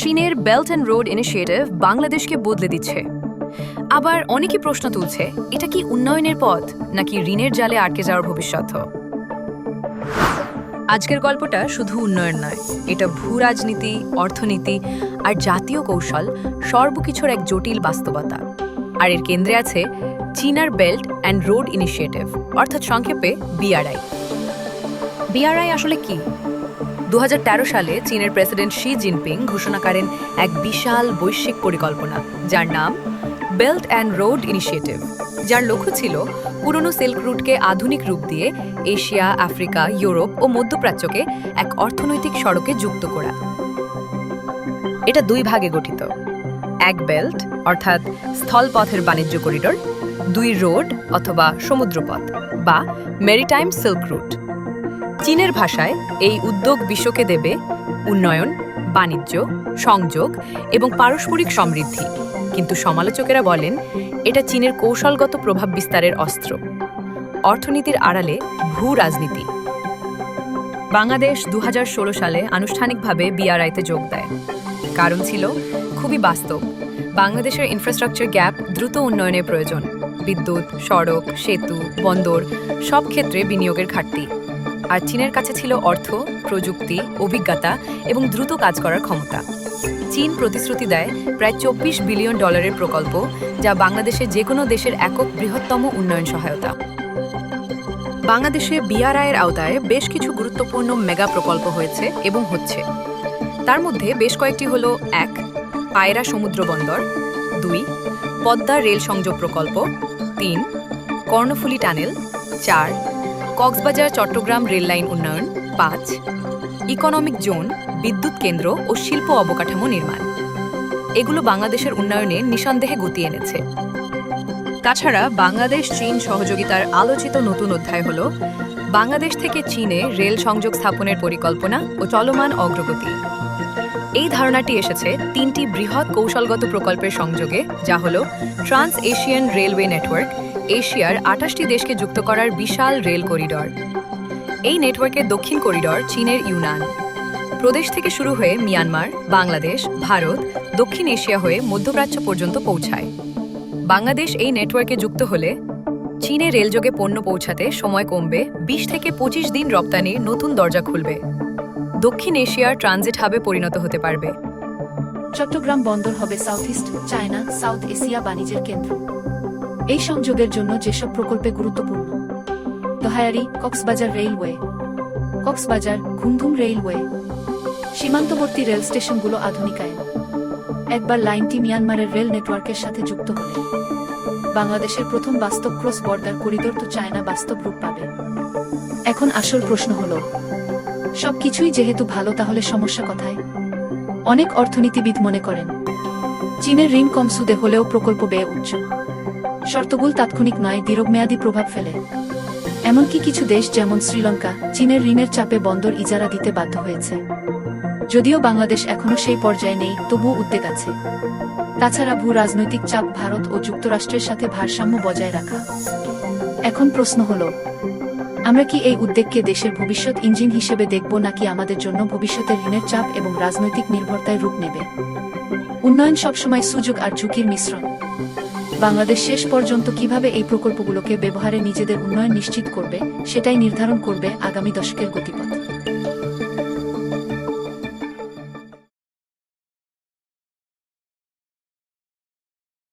চীনের belt and road initiative বাংলাদেশকে বদলে দিচ্ছে। আবার অনেকে প্রশ্ন তুলছে, এটা কি উন্নয়নের পথ, নাকি ঋণের জালে আটকে যাওয়ার ভবিষ্যৎ? আজকের গল্পটা শুধু উন্নয়ন নয়, এটা ভূ রাজনীতি, অর্থনীতি আর জাতীয় কৌশল সর্বকিছুর এক জটিল বাস্তবতা। আর এর কেন্দ্রে আছে চীনার বেল্ট অ্যান্ড রোড ইনিশিয়েটিভ অর্থাৎ সংক্ষেপে বিআরআই বিআরআই আসলে কি? দু হাজার তেরো সালে চীনের প্রেসিডেন্ট শি জিনপিং ঘোষণা করেন এক বিশাল বৈশ্বিক পরিকল্পনা, যার নাম বেল্ট অ্যান্ড রোড ইনিশিয়েটিভ। যার লক্ষ্য ছিল পুরনো সিল্ক রুটকে আধুনিক রূপ দিয়ে এশিয়া, আফ্রিকা, ইউরোপ ও মধ্যপ্রাচ্যকে এক অর্থনৈতিক সড়কে যুক্ত করা। এটা দুই ভাগে গঠিত। এক বেল্ট, অর্থাৎ স্থলপথের বাণিজ্য করিডোর, দুই রোড অথবা সমুদ্রপথ বা মেরিটাইম সিল্ক রুট। চীনের ভাষায় এই উদ্যোগ বিশ্বকে দেবে উন্নয়ন, বাণিজ্য, সংযোগ এবং পারস্পরিক সমৃদ্ধি। কিন্তু সমালোচকেরা বলেন, এটা চীনের কৌশলগত প্রভাব বিস্তারের অস্ত্র। অর্থনীতির আড়ালে ভূ রাজনীতি। বাংলাদেশ দু হাজার ষোলো সালে আনুষ্ঠানিকভাবে বিআরআইতে যোগ দেয়। কারণ ছিল খুবই বাস্তব। বাংলাদেশের ইনফ্রাস্ট্রাকচার গ্যাপ দ্রুত উন্নয়নের প্রয়োজন। বিদ্যুৎ, সড়ক, সেতু, বন্দর সব ক্ষেত্রে বিনিয়োগের ঘাটতি। আর চীনের কাছে ছিল অর্থ, প্রযুক্তি, অভিজ্ঞতা এবং দ্রুত কাজ করার ক্ষমতা। চীন প্রতিশ্রুতি দেয় প্রায় চব্বিশ বিলিয়ন ডলারের প্রকল্প, যা বাংলাদেশের যে কোনো দেশের একক বৃহত্তম উন্নয়ন সহায়তা। বাংলাদেশে বিআরআইয়ের আওতায় বেশ কিছু গুরুত্বপূর্ণ মেগা প্রকল্প হয়েছে এবং হচ্ছে। তার মধ্যে বেশ কয়েকটি হল, এক, পায়রা সমুদ্র বন্দর, দুই, পদ্মা রেল সংযোগ প্রকল্প, তিন, কর্ণফুলী টানেল, চার কক্সবাজার, চট্টগ্রাম রেললাইন উন্নয়ন, পাঁচ, ইকোনমিক জোন, বিদ্যুৎ কেন্দ্র ও শিল্প অবকাঠামো নির্মাণ। এগুলো বাংলাদেশের উন্নয়নে নিঃসন্দেহে গতি এনেছে। তাছাড়া বাংলাদেশ চীন সহযোগিতার আলোচিত নতুন অধ্যায় হল, বাংলাদেশ থেকে চীনে রেল সংযোগ স্থাপনের পরিকল্পনা ও চলমান অগ্রগতি। এই ধারণাটি এসেছে তিনটি বৃহৎ কৌশলগত প্রকল্পের সংযোগে, যা হল ট্রান্স এশিয়ান রেলওয়ে নেটওয়ার্ক এশিয়ার আঠাশটি দেশকে যুক্ত করার বিশাল রেল করিডর। এই নেটওয়ার্কের দক্ষিণ করিডর চীনের ইউনান। প্রদেশ থেকে শুরু হয়ে মিয়ানমার, বাংলাদেশ, ভারত, দক্ষিণ এশিয়া হয়ে মধ্যপ্রাচ্য পর্যন্ত পৌঁছায়। বাংলাদেশ এই নেটওয়ার্কে যুক্ত হলে চীনে রেলযোগে পণ্য পৌঁছাতে সময় কমবে, বিশ থেকে পঁচিশ দিন রপ্তানির নতুন দরজা খুলবে। দক্ষিণ এশিয়ার ট্রানজিট হাবে পরিণত হতে পারবে। চট্টগ্রাম বন্দর হবে south east, China, south Asia বাণিজ্যের কেন্দ্র। এই সংযোগের জন্য যেসব প্রকল্পে গুরুত্বপূর্ণ, দহায়ারি, কক্সবাজার রেলওয়ে, কক্সবাজার ঘুমধুম রেলওয়ে, সীমান্তবর্তী রেল স্টেশনগুলো আধুনিকায়ন, একবার লাইনটি মিয়ানমারের রেল নেটওয়ার্কের সাথে যুক্ত হলে, বাংলাদেশের প্রথম বাস্তব ক্রস বর্ডার করিডোর তো চায়না বাস্তব রূপ পাবে। এখন আসল প্রশ্ন হলো, সবকিছুই যেহেতু ভালো তাহলে সমস্যা কথায়? অনেক অর্থনীতিবিদ মনে করেন, চীনের ঋণ কম সুদে হলেও প্রকল্প ব্যয় উচ্চ। শর্তগুলো তাৎক্ষণিক নয়, দীর্ঘমেয়াদী প্রভাব ফেলে। এমনকি কিছু দেশ যেমন শ্রীলঙ্কা, চীনের ঋণের চাপে বন্দর ইজারা দিতে বাধ্য হয়েছে। যদিও বাংলাদেশ এখনও সেই পর্যায়ে নেই, তবুও উদ্বেগ আছে। তাছাড়া ভূ রাজনৈতিক চাপ ভারত ও যুক্তরাষ্ট্রের সাথে ভারসাম্য বজায় রাখা। এখন প্রশ্ন হলো, আমরা কি এই উদ্বেগকে দেশের ভবিষ্যৎ ইঞ্জিন হিসেবে দেখব নাকি আমাদের জন্য ভবিষ্যতের ঋণের চাপ এবং রাজনৈতিক নির্ভরতায় রূপ নেবে? উন্নয়ন সবসময় সুযোগ আর ঝুঁকির মিশ্রণ। বাংলাদেশ শেষ পর্যন্ত কীভাবে এই প্রকল্পগুলোকে ব্যবহারে নিজেদের উন্নয়ন নিশ্চিত করবে, সেটাই নির্ধারণ করবে আগামী দশকের গতিপথ।